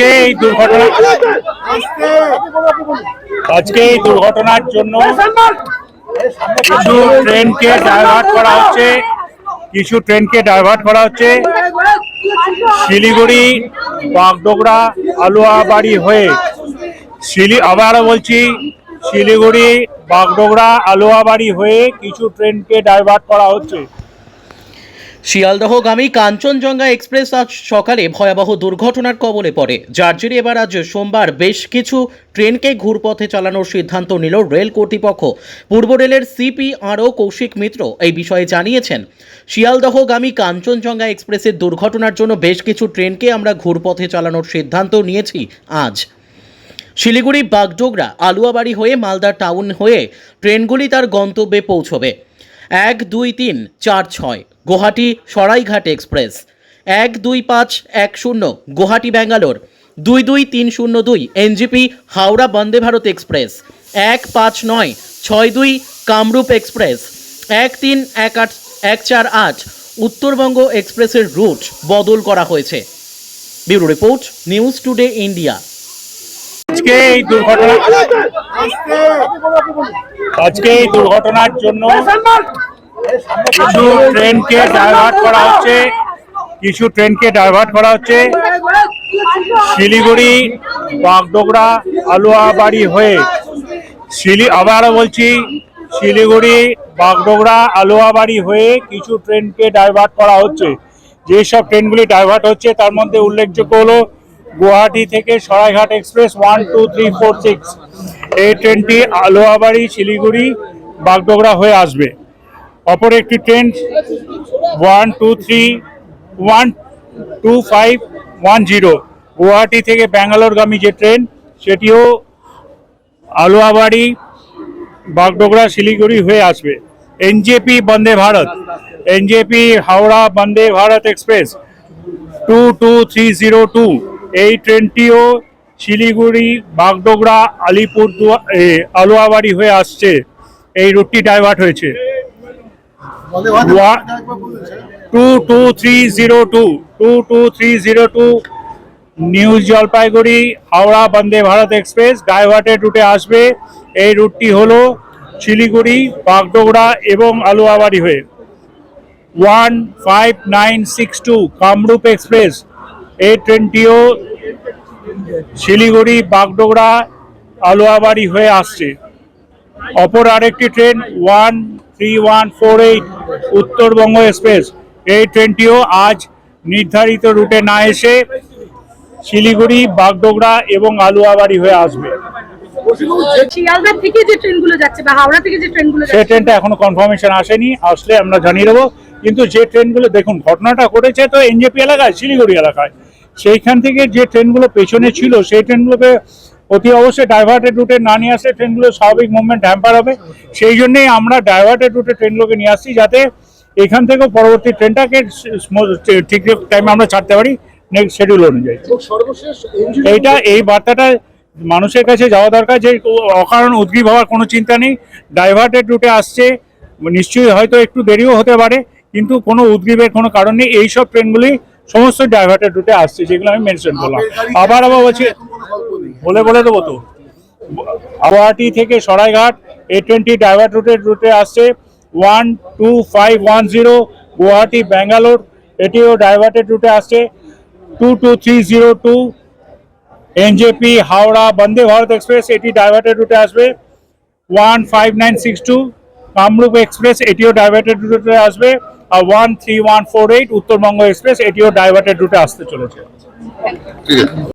আজকে এই দুর্ঘটনা আজকে এই দুর্ঘটনার জন্য কিছু ট্রেনকে ডাইভার্ট করা হচ্ছে। কিছু ট্রেনকে ডাইভার্ট করা হচ্ছে। শিলিগুড়ি, বাগডোগরা, আলুয়াবাড়ি হয়ে শিলি আবারও বলছি, শিলিগুড়ি, বাগডোগরা, আলুয়াবাড়ি হয়ে কিছু ট্রেনকে ডাইভার্ট করা হচ্ছে। শিয়ালদহগামী কাঞ্চনজঙ্ঘা এক্সপ্রেস আজ সকালে ভয়াবহ দুর্ঘটনার কবলে পড়ে। যার জেরে এবার আজ সোমবার বেশ কিছু ট্রেনকে ঘুরপথে চালানোর সিদ্ধান্ত নিল রেল কর্তৃপক্ষ। পূর্ব রেলের সিপিআরও কৌশিক মিত্র এই বিষয়ে জানিয়েছেন, শিয়ালদহগামী কাঞ্চনজঙ্ঘা এক্সপ্রেসের দুর্ঘটনার জন্য বেশ কিছু ট্রেনকে আমরা ঘুরপথে চালানোর সিদ্ধান্ত নিয়েছি আজ। শিলিগুড়ি বাগডোগরা আলুয়াবাড়ি হয়ে মালদা টাউন হয়ে ট্রেনগুলি তার গন্তব্যে পৌঁছবে। এক, দুই, তিন, চার, ছয়। গুয়াহাটি সরাইঘাট এক্সপ্রেস। এক দুই পাঁচ এক শূন্য গুয়াহাটি ব্যাঙ্গালোর। দুই দুই তিন শূন্য দুই এনজিপি হাওড়া বন্দে ভারত এক্সপ্রেস। এক পাঁচ নয় ছয় দুই কামরূপ এক্সপ্রেস। এক তিন এক আট এক চার আট উত্তরবঙ্গ এক্সপ্রেসের রুট বদল করা হয়েছে। Bureau report, news today India. আজকে এই দুর্ঘটনা আজকে এই দুর্ঘটনার জন্য কিছু ট্রেনকে ডাইভার্ট করা হচ্ছে, কিছু ট্রেনকে ডাইভার্ট করা হচ্ছে। শিলিগুড়ি, বাগডোগরা, আলুয়াবাড়ি হয়ে শিলি আবারও বলছি, শিলিগুড়ি, বাগডোগরা, আলুয়াবাড়ি হয়ে কিছু ট্রেনকে ডাইভার্ট করা হচ্ছে। যেসব ট্রেনগুলি ডাইভার্ট হচ্ছে, তার মধ্যে উল্লেখযোগ্য হলো গুয়াহাটি থেকে Saraighat express one, two, three, four, six. এই ট্রেনটি আলুয়াবাড়ি, শিলিগুড়ি, বাগডোগরা হয়ে আসবে। অপর একটি train one two three one two five one zero Guwahati থেকে ব্যাঙ্গালোরগামী যে ট্রেন, সেটিও আলুয়াবাড়ি, বাগডোগরা, শিলিগুড়ি হয়ে আসবে। NJP Vande Bharat. NJP Howrah Vande Bharat express. Two two three zero two এই ট্রেনটিও শিলিগুড়ি, বাগডোগরা আলিপুর আলুয়াবাড়ি হয়ে আসছে। এই রুটটি ডাইভার্ট হয়েছে। Two two three zero two two two three zero two new Jalpaiguri Howrah Vande Bharat express diverted রুটে আসবে। এই রুটটি হলো শিলিগুড়ি বাগডোগরা এবং আলুয়াবাড়ি হয়ে। One five nine six two Kamrup express এই ট্রেনটিও শিলিগুড়ি বাগডোগরা আলুয়াবাড়ি হয়ে আসছে। অপর আরেকটি train one three one four eight Uttarbanga express. এই ট্রেনটিও আজ নির্ধারিত রুটে না এসে শিলিগুড়ি বাগডোগরা এবং আলুয়াবাড়ি হয়ে আসবে। শিয়ালদা থেকে যে ট্রেনগুলো যাচ্ছে বা হাওড়া থেকে যে ট্রেনগুলো সেই ট্রেনটা এখনও কনফার্মেশন আসেনি আসলে আমরা জানিয়ে দেবো। কিন্তু যে ট্রেনগুলো দেখুন ঘটনাটা ঘটেছে তো এনজেপি এলাকায় শিলিগুড়ি এলাকায়। সেইখান থেকে যে ট্রেনগুলো পেছনে ছিল সেই ট্রেনগুলোকে অতি অবশ্যই ডাইভার্টেড রুটে না নিয়ে আসলে ট্রেনগুলো স্বাভাবিক মুভমেন্ট হ্যাম্পার হবে। সেই জন্যই আমরা ডাইভার্টেড রুটে ট্রেনগুলোকে নিয়ে আসছি যাতে এখান থেকেও পরবর্তী ট্রেনটাকে ঠিক টাইমে আমরা ছাড়তে পারি নেক্সট শেডিউল অনুযায়ী। এইটা এই বার্তাটা মানুষের কাছে যাওয়া দরকার যে অকারণ উদ্গ্রীব হওয়ার কোনো চিন্তা নেই। ডাইভার্টেড রুটে আসছে নিশ্চয়ই হয়তো একটু দেরিও হতে পারে কিন্তু কোনো উদ্গ্রীবের কোনো কারণ নেই। এইসব ট্রেনগুলি সমস্ত ডাইভার্টেড রুটে আসছে যেগুলো আমি মেনশন করলাম। আবার আবার বলছি বলে বলে দেবো তো। গুয়াহাটি থেকে সরাইঘাট এ টোয়েন্টি ডাইভার্ট রুটের রুটে আসছে। One two five one zero Guwahati, Bangalore, এটিও ডাইভার্টেড রুটে আসছে। Two two three zero two NJP Howrah, Vande Bharat express, এটি ডাইভার্টেড রুটে আসবে। One five nine six two Kamrup express, এটিও ডাইভার্টেড রুটে আসবে। আর one three one four eight Uttarbanga express, এটিও ডাইভার্টেড রুটে আসতে চলেছে।